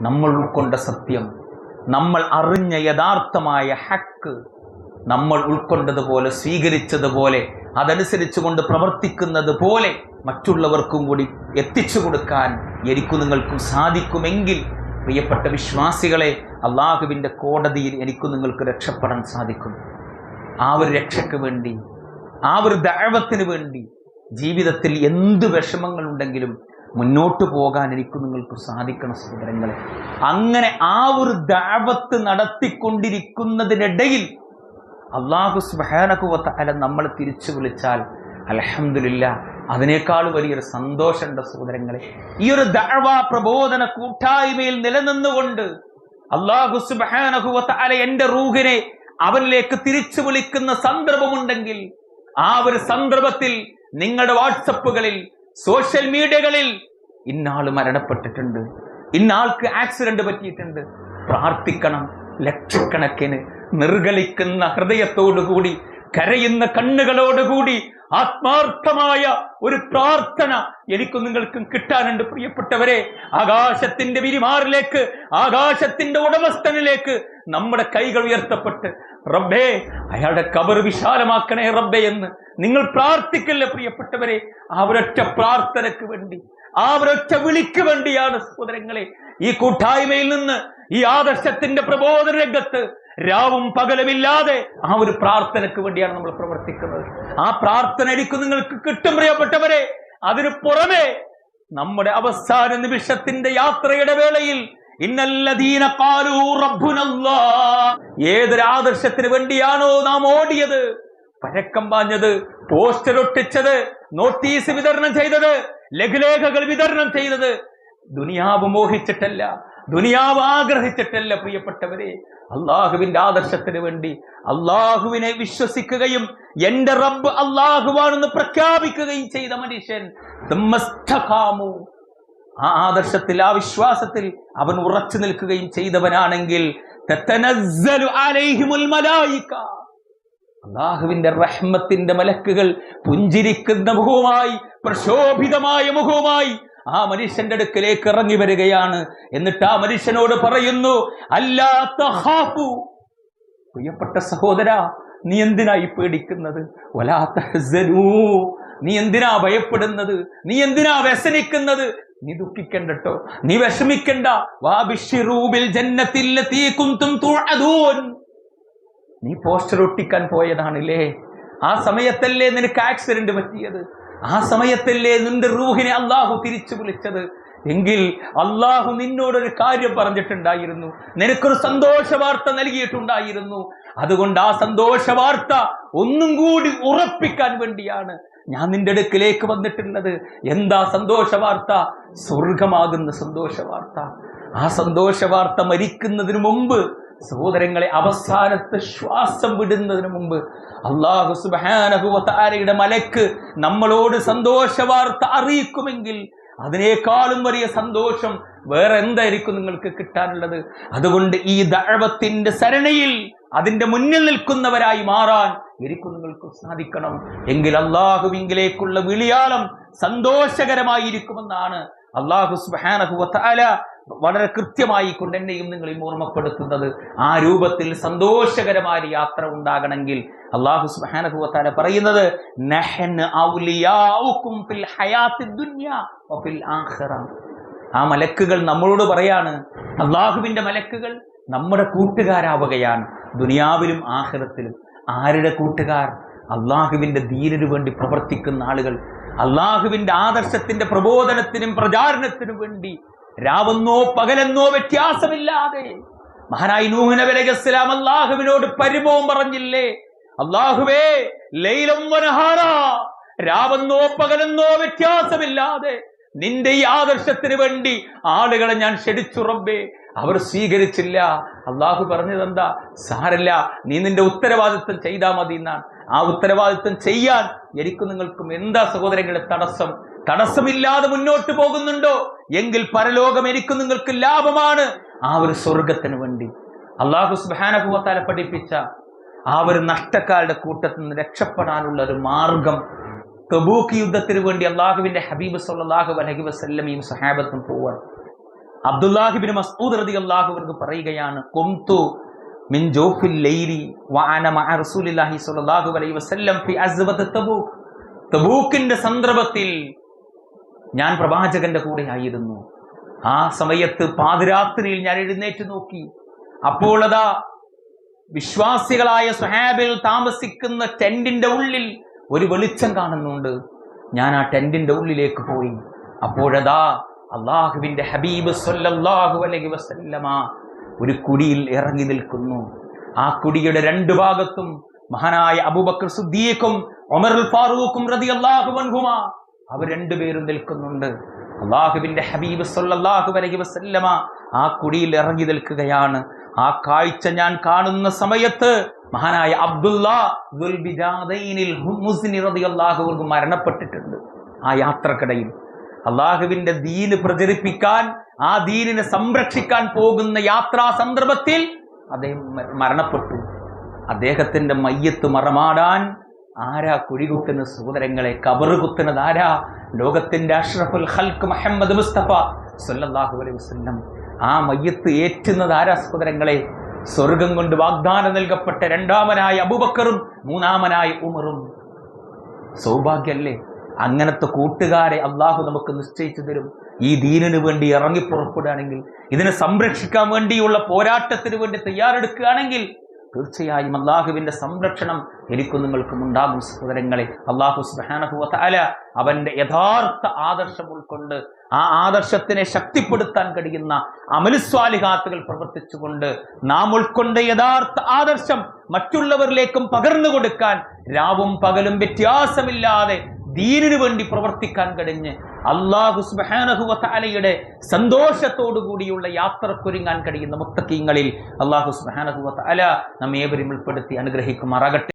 നമ്മൾ ഉൾക്കൊണ്ട സത്യം നമ്മൾ അറിഞ്ഞ യഥാർത്ഥമായ ഹക്ക് നമ്മൾ ഉൾക്കൊണ്ടതുപോലെ സ്വീകരിച്ചതുപോലെ അതനുസരിച്ചുകൊണ്ട് പ്രവർത്തിക്കുന്നത് പോലെ മറ്റുള്ളവർക്കും കൂടി എത്തിച്ചു കൊടുക്കാൻ എനിക്കും നിങ്ങൾക്കും സാധിക്കുമെങ്കിൽ പ്രിയപ്പെട്ട വിശ്വാസികളെ അള്ളാഹുവിന്റെ കോടതിയിൽ എനിക്കും നിങ്ങൾക്ക് രക്ഷപ്പെടാൻ സാധിക്കും. ആ ഒരു രക്ഷയ്ക്ക് വേണ്ടി ആ ഒരു ദൈവത്തിന് വേണ്ടി ജീവിതത്തിൽ എന്ത് വിഷമങ്ങളുണ്ടെങ്കിലും മുന്നോട്ട് പോകാൻ എനിക്ക് നിങ്ങൾക്ക് സാധിക്കണം സഹോദരങ്ങളെ. അങ്ങനെ ആ ഒരു ദാവത്ത് നടത്തിക്കൊണ്ടിരിക്കുന്നതിനിടയിൽ അള്ളാഹു സുബാനകുവത്ത അല നമ്മൾ തിരിച്ചു വിളിച്ചാൽ അലഹമില്ല അതിനേക്കാൾ വലിയൊരു സന്തോഷമുണ്ട് സഹോദരങ്ങളെ. ഈ ഒരു ദഅവ പ്രബോധന കൂട്ടായ്മയിൽ നിലനിന്നുകൊണ്ട് അള്ളാഹു സുബാനഹുവത്ത അല എന്റെ റൂഹിനെ അവനിലേക്ക് തിരിച്ചു വിളിക്കുന്ന സന്ദർഭമുണ്ടെങ്കിൽ ആ ഒരു സന്ദർഭത്തിൽ നിങ്ങളുടെ വാട്സപ്പുകളിൽ സോഷ്യൽ മീഡിയകളിൽ ഇന്നാൾ മരണപ്പെട്ടിട്ടുണ്ട്. ഇന്നാൾക്ക് ആക്സിഡന്റ് പറ്റിയിട്ടുണ്ട്. പ്രാർത്ഥിക്കണം ലക്ഷക്കണക്കിന് നിർഗലിക്കുന്ന ഹൃദയത്തോടുകൂടി കരയുന്ന കണ്ണുകളോടുകൂടി ആത്മാർത്ഥമായ ഒരു പ്രാർത്ഥന എനിക്കും നിങ്ങൾക്കും കിട്ടാനുണ്ട് പ്രിയപ്പെട്ടവരെ. ആകാശത്തിന്റെ വിരിമാറിലേക്ക് ആകാശത്തിന്റെ ഉടമസ്ഥനിലേക്ക് നമ്മുടെ കൈകൾ ഉയർത്തപ്പെട്ട് റബ്ബേ അയാളുടെ കബർ വിശാലമാക്കണേ റബ്ബേ എന്ന് നിങ്ങൾ പ്രാർത്ഥിക്കല്ലേ പ്രിയപ്പെട്ടവരെ? ആ ഒരൊറ്റ പ്രാർത്ഥനയ്ക്ക് വേണ്ടി ആ ഒരൊറ്റ വിളിക്ക് വേണ്ടിയാണ് സഹോദരങ്ങളെ ഈ കൂട്ടായ്മയിൽ നിന്ന് ഈ ആദർശത്തിന്റെ പ്രബോധന രംഗത്ത് രാവും പകലുമില്ലാതെ ആ ഒരു പ്രാർത്ഥനയ്ക്ക് വേണ്ടിയാണ് നമ്മൾ പ്രവർത്തിക്കുന്നത്. ആ പ്രാർത്ഥന എനിക്ക് നിങ്ങൾക്ക് കിട്ടും പ്രിയപ്പെട്ടവരെ. അതിനു പുറമെ നമ്മുടെ അവസാന നിമിഷത്തിന്റെ യാത്രയുടെ വേളയിൽ ഏതൊരു ആദർശത്തിന് വേണ്ടിയാണോ നാം ഓടിയത്? പഴക്കം പാഞ്ഞത് പോസ്റ്റർ ഒട്ടിച്ചത് നോട്ടീസ് വിതരണം ചെയ്തത് ലഘുലേഖകൾ വിതരണം ചെയ്തത്. ദുനിയാവ് മോഹിച്ചിട്ടല്ല ദുനിയാവ് ആഗ്രഹിച്ചിട്ടല്ല പ്രിയപ്പെട്ടവരെ. അള്ളാഹുവിന്റെ ആദർശത്തിന് വേണ്ടി അള്ളാഹുവിനെ വിശ്വസിക്കുകയും എന്റെ റബ്ബ് അള്ളാഹുവാണെന്ന് പ്രഖ്യാപിക്കുകയും ചെയ്ത മനുഷ്യൻ. ആ ആദർശത്തിൽ ആ വിശ്വാസത്തിൽ അവൻ ഉറച്ചു നിൽക്കുകയും ചെയ്തവനാണെങ്കിൽ. അള്ളാഹുവിന്റെ റഹ്മത്തിന്റെ മലക്കുകൾ പുഞ്ചിരിക്കുന്ന മുഖവുമായി പ്രശോഭിതമായ മുഖവുമായി ആ മനുഷ്യന്റെ അടുക്കലേക്ക് ഇറങ്ങി വരികയാണ്. എന്നിട്ട് ആ മനുഷ്യനോട് പറയുന്നു അല്ലാത്ത ഹാഫു പ്രിയപ്പെട്ട സഹോദര നീ എന്തിനായി പേടിക്കുന്നത്? വലാത്ത നീ എന്തിനാ ഭയപ്പെടുന്നത്? നീ എന്തിനാ വ്യസനിക്കുന്നത്? നീ ദുഃഖിക്കണ്ടട്ടോ. നീ വിഷമിക്കണ്ട. നീ പോസ്റ്റർ ഒട്ടിക്കാൻ പോയതാണല്ലേ? ആ സമയത്തല്ലേ നിനക്ക് ആക്സിഡന്റ് പറ്റിയത്? ആ സമയത്തല്ലേ നിന്റെ റൂഹിനെ അള്ളാഹു തിരിച്ചു വിളിച്ചത്? എങ്കിൽ അള്ളാഹു നിന്നോടൊരു കാര്യം പറഞ്ഞിട്ടുണ്ടായിരുന്നു. നിനക്കൊരു സന്തോഷ വാർത്ത നൽകിയിട്ടുണ്ടായിരുന്നു. അതുകൊണ്ട് ആ സന്തോഷ വാർത്ത ഒന്നും കൂടി ഉറപ്പിക്കാൻ വേണ്ടിയാണ് ഞാൻ നിന്റെ അടുക്കിലേക്ക് വന്നിട്ടുള്ളത്. എന്താ സന്തോഷ വാർത്ത സ്വർഗമാകുന്ന സന്തോഷ വാർത്ത ആ സന്തോഷ വാർത്ത മരിക്കുന്നതിന് മുമ്പ് സഹോദരങ്ങളെ അവസാനത്തെ ശ്വാസം വിടുന്നതിന് മുമ്പ് അള്ളാഹു സുബാനഹുവത്താരയുടെ മലക്ക് നമ്മളോട് സന്തോഷ വാർത്ത അറിയിക്കുമെങ്കിൽ അതിനേക്കാളും വലിയ സന്തോഷം വേറെ എന്തായിരിക്കും നിങ്ങൾക്ക് കിട്ടാനുള്ളത്? അതുകൊണ്ട് ഈ ദഴവത്തിന്റെ സരണയിൽ അതിന്റെ മുന്നിൽ നിൽക്കുന്നവരായി മാറാൻ എനിക്കും സാധിക്കണം. എങ്കിൽ അള്ളാഹുവിങ്കിലേക്കുള്ള വിളിയാളം സന്തോഷകരമായിരിക്കുമെന്നാണ് അള്ളാഹു സുബാനഹുവത്താല വളരെ കൃത്യമായി കൊണ്ട് എന്നെയും നിങ്ങളെയും ഓർമ്മപ്പെടുത്തുന്നത്. ആ രൂപത്തിൽ സന്തോഷകരമായ യാത്ര ഉണ്ടാകണമെങ്കിൽ അള്ളാഹു സുബാനഹുവത്താല പറയുന്നത് ആ മലക്കുകൾ നമ്മളോട് പറയാണ് അള്ളാഹുവിന്റെ മലക്കുകൾ നമ്മുടെ കൂട്ടുകാരാവുകയാണ് ദുനിയാവിലും ആഖിറത്തിലും. ആരുടെ കൂട്ടുകാർ? അള്ളാഹുവിന്റെ ദീനിനു വേണ്ടി പ്രവർത്തിക്കുന്ന ആളുകൾ. അള്ളാഹുവിന്റെ ആദർശത്തിന്റെ പ്രബോധനത്തിനും പ്രചാരണത്തിനും വേണ്ടി രാവെന്നോ പകലെന്നോ വ്യത്യാസമില്ലാതെ മഹാനായി നൂഹ് നബി അള്ളാഹുവിനോട് പരിഭവം പറഞ്ഞില്ലേ? അള്ളാഹുവേ ലൈലം രാവെന്നോ പകലെന്നോ വ്യത്യാസമില്ലാതെ നിന്റെ ഈ ആദർശത്തിന് വേണ്ടി ആളുകളെ ഞാൻ ക്ഷണിച്ചു റബ്ബേ. അവർ സ്വീകരിച്ചില്ല. അള്ളാഹു പറഞ്ഞതെന്താ? സാരല്ല നീ നിന്റെ ഉത്തരവാദിത്വം ചെയ്താൽ മതി എന്നാണ്. ആ ഉത്തരവാദിത്വം ചെയ്യാൻ എനിക്കും നിങ്ങൾക്കും എന്താ സഹോദരങ്ങളുടെ തടസ്സം? തടസ്സമില്ലാതെ മുന്നോട്ട് പോകുന്നുണ്ടോ? എങ്കിൽ പരലോകം എനിക്കും നിങ്ങൾക്ക് ലാഭമാണ്. ആ ഒരു സ്വർഗത്തിന് വേണ്ടി. അള്ളാഹു സുബാനഭൂവത്താലെ പഠിപ്പിച്ച ആ ഒരു നഷ്ടക്കാരുടെ കൂട്ടത്തിൽ നിന്ന് രക്ഷപ്പെടാനുള്ള ഒരു മാർഗം തബൂക്ക് യുദ്ധത്തിന് വേണ്ടി അള്ളാഹുവിന്റെ ഹബീബ് സല്ലല്ലാഹു അലഹി വസല്ലമയും സഹാബത്തും പോവാണ്. അബ്ദുല്ലാഹിബിന് മസ്ഊദ് റതി അള്ളാഹുവിനക്ക് പറയുകയാണ് കൊംതു മിൻ ജോഫിൽ ലൈലി വഅന മഅ അലൈഹി വസല്ലം ഫി തബൂക്ക്. തബൂക്കിന്റെ സന്ദർഭത്തിൽ ഞാൻ പ്രവാചകന്റെ കൂടെ ആയിരുന്നു. ആ സമയത്ത് പാതിരാത്രിയിൽ ഞാൻ എഴുന്നേറ്റ് നോക്കി. അപ്പോൾ അതാ വിശ്വാസികളായ സുഹാബിൽ താമസിക്കുന്ന ടെന്റിന്റെ ഉള്ളിൽ ഒരു വെളിച്ചം കാണുന്നുണ്ട്. ഞാൻ ആ ടെന്റിന്റെ ഉള്ളിലേക്ക് പോയി. അപ്പോഴതാ അള്ളാഹുവിന്റെ ഹബീബ് സൊല്ലാഹു അലൈഹി വസല്ലമ ഒരു കുടിയിൽ ഇറങ്ങി നിൽക്കുന്നു. ആ കുടിയുടെ രണ്ടു ഭാഗത്തും മഹാനായ അബൂബക്കർ സുദ്ദീഖും ഒമർ ഫാറൂഖും റളിയല്ലാഹു അൻഹുമാ അവർ രണ്ടുപേരും നിൽക്കുന്നുണ്ട്. അള്ളാഹുവിന്റെ ഹബീബ് സൊല്ലാഹു അലൈഹി വസല്ലമ ആ കുടിയിൽ ഇറങ്ങി നിൽക്കുകയാണ്. ആ കാഴ്ച ഞാൻ കാണുന്ന സമയത്ത് മഹാനായ അബ്ദുല്ലാഹു മരണപ്പെട്ടിട്ടുണ്ട്. ആ യാത്രക്കിടയിൽ അള്ളാഹുവിന്റെ ദീന് പ്രചരിപ്പിക്കാൻ ആ ദീനിനെ സംരക്ഷിക്കാൻ പോകുന്ന യാത്രാ സന്ദർഭത്തിൽ അദ്ദേഹം മരണപ്പെട്ടു. അദ്ദേഹത്തിന്റെ മയ്യത്ത് മറമാടാൻ ആരാ കുഴികുത്തുന്ന സഹോദരങ്ങളെ കബറ് കുത്തുന്നത് ആരാ? ലോകത്തിന്റെ അഷ്റഫുൽ ഹൽക്ക് മുഹമ്മദ് മുസ്തഫ സല്ലല്ലാഹു അലൈഹി വസല്ലം. ആ മയ്യത്ത് ഏറ്റുന്നത് ആരാ സഹോദരങ്ങളെ? സ്വർഗം കൊണ്ട് വാഗ്ദാനം നൽകപ്പെട്ട രണ്ടാമനായ അബുബക്കറും മൂന്നാമനായ ഉമറും. സൗഭാഗ്യല്ലേ അങ്ങനത്തെ കൂട്ടുകാരെ അള്ളാഹു നമുക്ക് നിശ്ചയിച്ചു തരും. ഈ ദീനിനു വേണ്ടി ഇറങ്ങി പുറപ്പെടുകയാണെങ്കിൽ ഇതിനെ സംരക്ഷിക്കാൻ വേണ്ടിയുള്ള പോരാട്ടത്തിന് വേണ്ടി തയ്യാറെടുക്കുകയാണെങ്കിൽ തീർച്ചയായും അള്ളാഹുവിന്റെ സംരക്ഷണം എനിക്കും നിങ്ങൾക്കും ഉണ്ടാകും സഹോദരങ്ങളെ. അള്ളാഹു സുബാനഹുവത്ത അല അവന്റെ യഥാർത്ഥ ആദർശം ഉൾക്കൊണ്ട് ആ ആദർശത്തിനെ ശക്തിപ്പെടുത്താൻ കഴിയുന്ന അമലുസ്വാലിഹാത്തുകൾ പ്രവർത്തിച്ചുകൊണ്ട് നാം ഉൾക്കൊണ്ട യഥാർത്ഥ ആദർശം മറ്റുള്ളവരിലേക്കും പകർന്നു കൊടുക്കാൻ രാവും പകലും വ്യത്യാസമില്ലാതെ ദീനിനു വേണ്ടി പ്രവർത്തിക്കാൻ കഴിഞ്ഞ് അള്ളാഹു സുബാനഹുവലയുടെ സന്തോഷത്തോടു കൂടിയുള്ള യാത്രക്കൊരുങ്ങാൻ കഴിയുന്ന മുത്തക്കീങ്ങളിൽ അള്ളാഹു സുബാനഹുവല നമ്മേവരും ഉൾപ്പെടുത്തി അനുഗ്രഹിക്കുമാറാകട്ടെ.